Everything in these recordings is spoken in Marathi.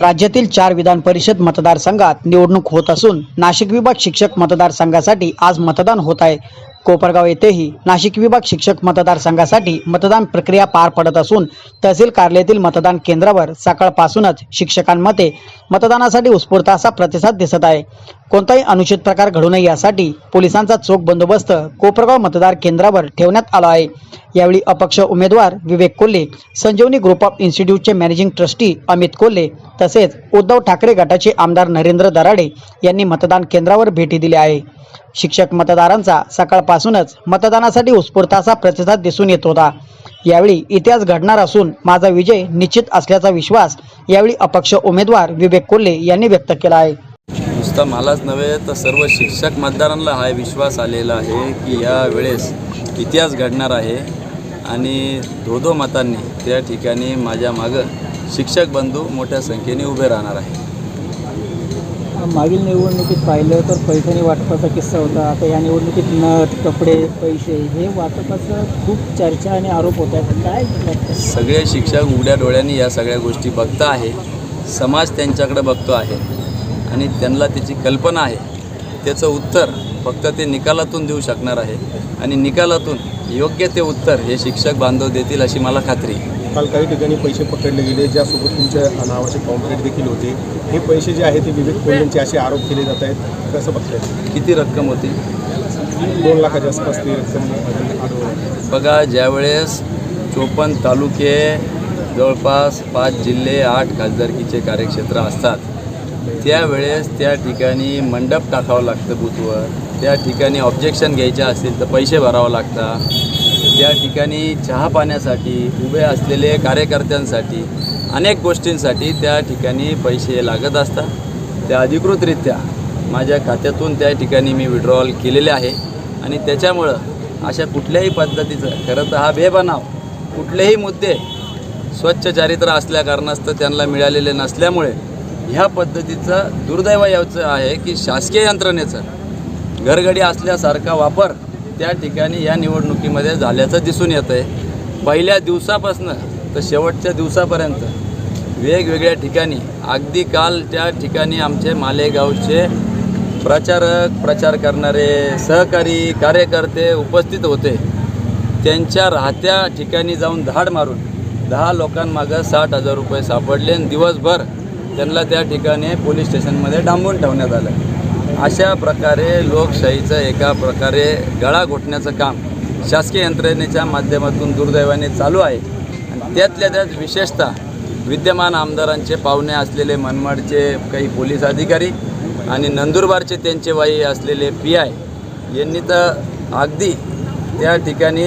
राज्यातील चार विधान परिषद मतदारसंघात निवडणूक होत असून नाशिक विभाग शिक्षक मतदारसंघासाठी आज मतदान होत आहे. कोपरगाव येथेही नाशिक विभाग शिक्षक मतदारसंघासाठी मतदान प्रक्रिया पार पडत असून तहसील कार्यालयातील मतदान केंद्रावर सकाळपासूनच शिक्षकांमध्ये मतदानासाठी उत्स्फूर्त असा प्रतिसाद दिसत आहे. कोणताही अनुचित प्रकार घडू नये यासाठी पोलिसांचा चोख बंदोबस्त कोपरगाव मतदार केंद्रावर ठेवण्यात आला आहे. यावेळी अपक्ष उमेदवार विवेक कोल्हे संजीवनी ग्रुप ऑफ इन्स्टिट्यूटचे मॅनेजिंग ट्रस्टी अमित कोल्हे तसेच उद्धव ठाकरे गटाचे आमदार नरेंद्र दराडे यांनी मतदान केंद्रावर भेटी दिली आहे शिक्षक मतदारांचा सकाळपासूनच मतदानासाठी उत्स्फूर्त असा प्रतिसाद दिसून येत होता. यावेळी इतिहास घडणार असून माझा विजय निश्चित असल्याचा विश्वास यावेळी अपक्ष उमेदवार विवेक कोल्हे यांनी व्यक्त केला आहे. नुसतं मलाच नव्हे तर सर्व शिक्षक मतदारांना हा विश्वास आलेला आहे की या वेळेस इतिहास घडणार आहे. आणि दो दो मतांनी त्या ठिकाणी माझ्या मागं शिक्षक बंधू मोठ्या संख्येने उभे राहणार आहे मागील निवडणुकीत पाहिलं तर पैठणी वाटपाचा किस्सा होता. आता या निवडणुकीत नथ कपडे पैसे हे वाटपाचं खूप चर्चा आणि आरोप होत आहेत. काय सगळे शिक्षक उघड्या डोळ्यांनी या सगळ्या गोष्टी बघता आहे. समाज त्यांच्याकडे बघतो आहे. आणि त्यांना त्याची कल्पना आहे. त्याचं उत्तर फक्त ते निकालातून देऊ शकणार आहे. आणि निकालातून योग्य ते उत्तर हे शिक्षक बांधव देतील अशी मला खात्री आहे. काल काही ठिकाणी पैसे पकडले गेले ज्यासोबत तुमच्या नावाचे कॉम्प्लेट देखील होते. हे पैसे जे आहेत ते विवेक कोल्हेंचे असे आरोप केले जात आहेत. कसं बघताय? किती रक्कम होती? दोन लाखाच्या आसपास ती रक्कम बघा ज्यावेळेस चोपन्न तालुके जवळपास पाच जिल्हे आठ खासदारकीचे कार्यक्षेत्र असतात त्यावेळेस त्या ठिकाणी मंडप टाकावं लागतं बूथवर. त्या ठिकाणी ऑब्जेक्शन घ्यायचे असतील तर पैसे भरावं लागतात. त्या ठिकाणी चहा पाण्यासाठी उभे असलेले कार्यकर्त्यांसाठी अनेक गोष्टींसाठी त्या ठिकाणी पैसे लागत असतात. त्या अधिकृतरित्या माझ्या खात्यातून त्या ठिकाणी मी विड्रॉल केलेले आहे. आणि त्याच्यामुळं अशा कुठल्याही पद्धतीचं खरं तर हा बेबनाव कुठलेही मुद्दे स्वच्छ चारित्र्य असल्या कारणास्तव त्यांना मिळालेले नसल्यामुळे ह्या पद्धतीचं दुर्दैव याचं आहे की शासकीय यंत्रणेचं घरगडी असल्यासारखा वापर त्या ठिकाणी या निवडणुकीमध्ये झाल्याचं दिसून येतं आहे पहिल्या दिवसापासनं तर शेवटच्या दिवसापर्यंत वेगवेगळ्या ठिकाणी अगदी काल त्या ठिकाणी आमचे मालेगावचे प्रचारक प्रचार करणारे सहकारी कार्यकर्ते उपस्थित होते. त्यांच्या राहत्या ठिकाणी जाऊन धाड मारून दहा लोकांमागं साठ हजार रुपये सापडले आणि दिवसभर त्यांना त्या ठिकाणी पोलीस स्टेशनमध्ये डांबून ठेवण्यात आलं. अशा प्रकारे लोकशाहीचं एका प्रकारे गळा घोटण्याचं काम शासकीय यंत्रणेच्या माध्यमातून दुर्दैवाने चालू आहे. आणि त्यातल्या त्यात विशेषतः विद्यमान आमदारांचे पाहुणे असलेले मनमाडचे काही पोलीस अधिकारी आणि नंदुरबारचे त्यांचे वाई असलेले पी आय यांनी तर अगदी त्या ठिकाणी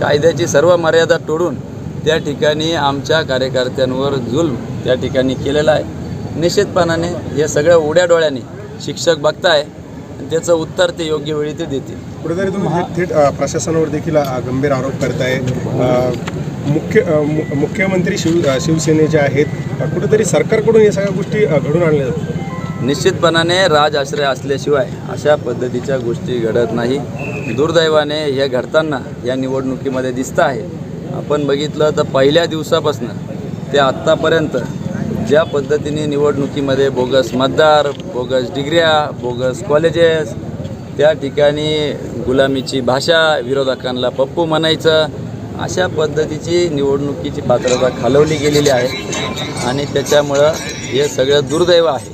कायद्याची सर्व मर्यादा तोडून त्या ठिकाणी आमच्या कार्यकर्त्यांवर जुल्म त्या ठिकाणी केलेला आहे. निश्चितपणाने हे सगळं उड्या डोळ्याने शिक्षक बघताय आणि त्याचं उत्तर ते योग्य वेळी ते देतील. कुठेतरी तुम्ही थेट प्रशासनावर देखील गंभीर आरोप करताय. मुख्य मुख्यमंत्री शिव शिवसेनेचे आहेत कुठेतरी सरकारकडून या सगळ्या गोष्टी घडून आणल्या जातात. निश्चितपणाने राजआश्रय असल्याशिवाय अशा पद्धतीच्या गोष्टी घडत नाही. दुर्दैवाने हे घडताना या निवडणुकीमध्ये दिसतं आहे. आपण बघितलं तर पहिल्या दिवसापासून ते आत्तापर्यंत ज्या पद्धतीने निवडणुकीमध्ये बोगस मतदार बोगस डिग्र्या बोगस कॉलेजेस त्या ठिकाणी गुलामीची भाषा विरोधकांना पप्पू म्हणायचं अशा पद्धतीची निवडणुकीची पात्रता खालवली गेलेली आहे आणि त्याच्यामुळं हे सगळं दुर्दैव आहे.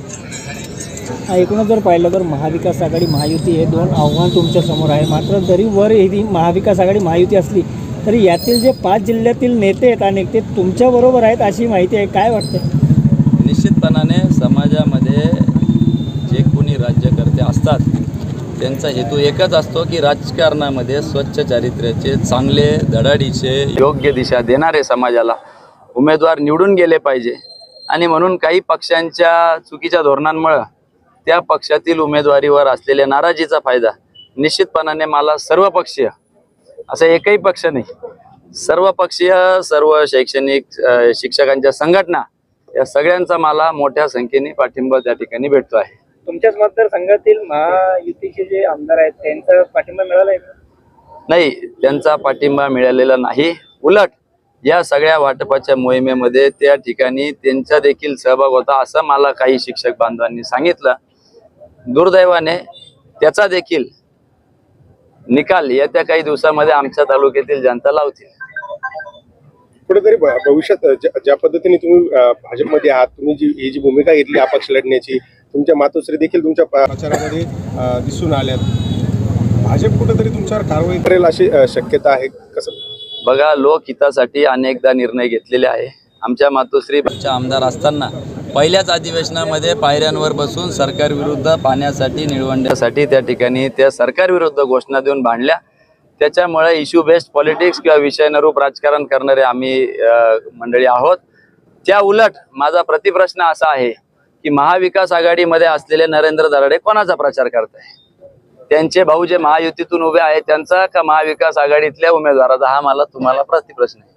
एकूणच जर पाहिलं तर महाविकास आघाडी महायुती हे दोन आव्हान तुमच्यासमोर आहे. मात्र जरी वर ही महाविकास आघाडी महायुती असली तरी यातील जे पाच जिल्ह्यातील नेते आहेत अनेक ते तुमच्याबरोबर आहेत अशी माहिती आहे. काय वाटतं निश्चितपणाने समाजामध्ये जे कोणी राज्यकर्ते असतात त्यांचा हेतू एकच असतो की राजकारणामध्ये स्वच्छ चारित्र्याचे चांगले धडाडीचे योग्य दिशा देणारे समाजाला उमेदवार निवडून गेले पाहिजे. आणि म्हणून काही पक्षांच्या चुकीच्या धोरणांमुळं त्या पक्षातील उमेदवारीवर असलेल्या नाराजीचा फायदा निश्चितपणाने मला सर्व पक्षीय असं एकही पक्ष नाही. सर्व पक्षीय सर्व शैक्षणिक शिक्षकांच्या संघटना या सगळ्यांचा मला मोठ्या संख्येने पाठिंबा त्या ठिकाणी भेटतो आहे. तुमच्याच मतदारसंघातील महायुतीचे जे आमदार आहेत त्यांचा पाठिंबा मिळाला आहे नाही त्यांचा पाठिंबा मिळालेला नाही. उलट या सगळ्या वाटपाच्या मोहिमेमध्ये त्या ठिकाणी त्यांचा देखील सहभाग होता असं मला काही शिक्षक बांधवांनी सांगितलं. दुर्दैवाने त्याचा देखील निकाल येत्या काही दिवसामध्ये आमच्या तालुक्यातील जनता लावतील. कुठेतरी भविष्यात ज्या- पद्धतीने तुम्ही भाजपमध्ये आहात तुम्ही जी ही जी भूमिका घेतली अपक्ष लढण्याची तुमच्या मातोश्री देखील तुमच्या प्रचारामध्ये दिसून आल्यात. भाजप कुठेतरी तुमच्यावर कारवाई करेल अशी शक्यता आहे कसं? बघा लोकहितासाठी अनेकदा निर्णय घेतलेले आहे. आमच्या मातोश्री च्या आमदार असताना पहिल्याच अधिवेशनामध्ये पायऱ्यांवर बसून सरकारविरुद्ध पाण्यासाठी निळवंड्यासाठी त्या ठिकाणी त्या सरकारविरुद्ध घोषणा देऊन भांडल्या. त्याच्यामुळे इश्यू बेस्ड पॉलिटिक्स किंवा विषयनरूप राजकारण करणारे आम्ही मंडळी आहोत. त्या उलट माझा प्रतिप्रश्न असा आहे की महाविकास आघाडीमध्ये असलेले नरेंद्र दराडे कोणाचा प्रचार करताय? त्यांचे भाऊ जे महायुतीतून उभे आहेत त्यांचा का महाविकास आघाडीतल्या उमेदवाराचा? हा मला तुम्हाला प्रतिप्रश्न आहे.